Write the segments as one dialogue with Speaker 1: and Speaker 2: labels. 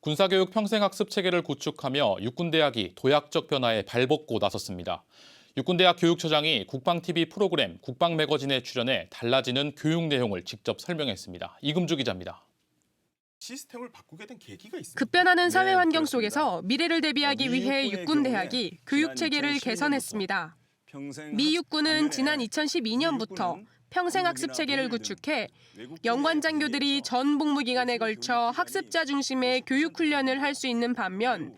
Speaker 1: 군사교육 평생학습 체계를 구축하며 육군대학이 도약적 변화에 발벗고 나섰습니다. 육군대학 교육처장이 국방TV 프로그램 국방매거진에 출연해 달라지는 교육 내용을 직접 설명했습니다. 이금주 기자입니다.
Speaker 2: 시스템을 바꾸게 된 계기가 있습니다.
Speaker 3: 급변하는 사회
Speaker 4: 네,
Speaker 3: 환경
Speaker 4: 그렇습니다.
Speaker 3: 속에서 미래를 대비하기
Speaker 4: 미
Speaker 3: 위해
Speaker 4: 육군
Speaker 3: 대학이 교육 체계를
Speaker 4: 2012
Speaker 3: 개선했습니다. 미 육군은 지난
Speaker 4: 미
Speaker 3: 2012년부터
Speaker 4: 육군은
Speaker 3: 평생 학습
Speaker 4: 한국이나
Speaker 3: 체계를 구축해
Speaker 4: 외국
Speaker 3: 연관 장교들이
Speaker 4: 분야에
Speaker 3: 전 복무 기간에 걸쳐 학습자 중심의 교육 훈련을 할 수 있는 반면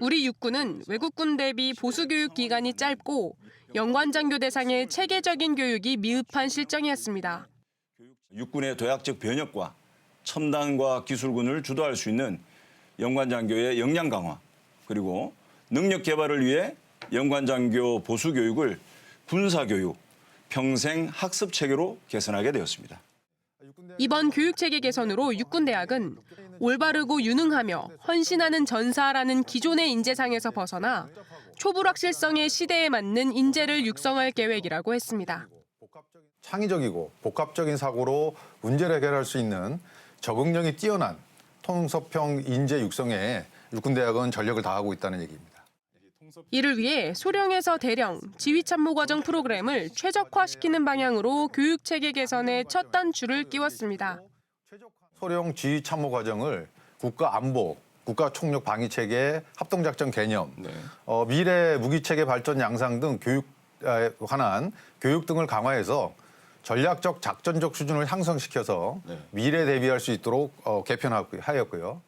Speaker 3: 우리 육군은 외국군 대비 보수 교육 기간이 짧고 연관 장교 대상의 체계적인 교육이 미흡한 실정이었습니다.
Speaker 4: 육군의 도약적 변혁과 첨단과 기술군을 주도할 수 있는 연관 장교의 역량 강화 그리고 능력 개발을 위해 연관 장교 보수 교육을 군사 교육 평생 학습 체계로 개선하게 되었습니다.
Speaker 3: 이번 교육체계 개선으로 육군대학은 올바르고 유능하며 헌신하는 전사라는 기존의 인재상에서 벗어나 초불확실성의 시대에 맞는 인재를 육성할 계획이라고 했습니다.
Speaker 5: 창의적이고 복합적인 사고로 문제를 해결할 수 있는 적응력이 뛰어난 통섭형 인재 육성에 육군대학은 전력을 다하고 있다는 얘기입니다.
Speaker 3: 이를 위해 소령에서 대령 지휘참모 과정 프로그램을 최적화시키는 방향으로 교육 체계 개선에 첫 단추를 끼웠습니다.
Speaker 5: 소령 지휘 참모 과정을 국가 안보, 국가 총력 방위 체계, 합동 작전 개념, 어, 미래 무기 체계 발전 양상 등 교육에 관한 교육 등을 강화해서 전략적 작전적 수준을 향상시켜서 미래 대비할 수 있도록 어, 개편하였고요.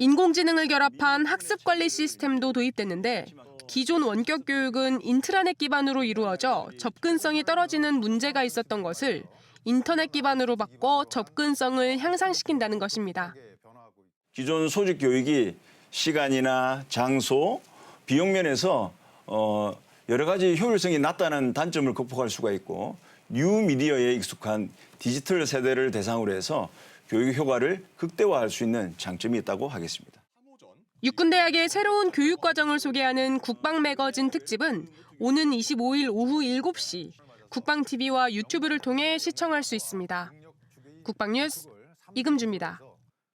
Speaker 3: 인공지능을 결합한 학습 관리 시스템도 도입됐는데 기존 원격 교육은 인트라넷 기반으로 이루어져 접근성이 떨어지는 문제가 있었던 것을 인터넷 기반으로 바꿔 접근성을 향상시킨다는 것입니다.
Speaker 4: 기존 소직 교육이 시간이나 장소, 비용 면에서 어, 여러 가지 효율성이 낮다는 단점을 극복할 수가 있고 뉴 미디어에 익숙한 디지털 세대를 대상으로 해서 교육 효과를 극대화할 수 있는 장점이 있다고 하겠습니다.
Speaker 3: 육군대학의 새로운 교육 과정을 소개하는 국방 매거진 특집은 오는 25일 오후 7시 국방 TV와 유튜브를 통해 시청할 수 있습니다. 국방뉴스 이금주입니다.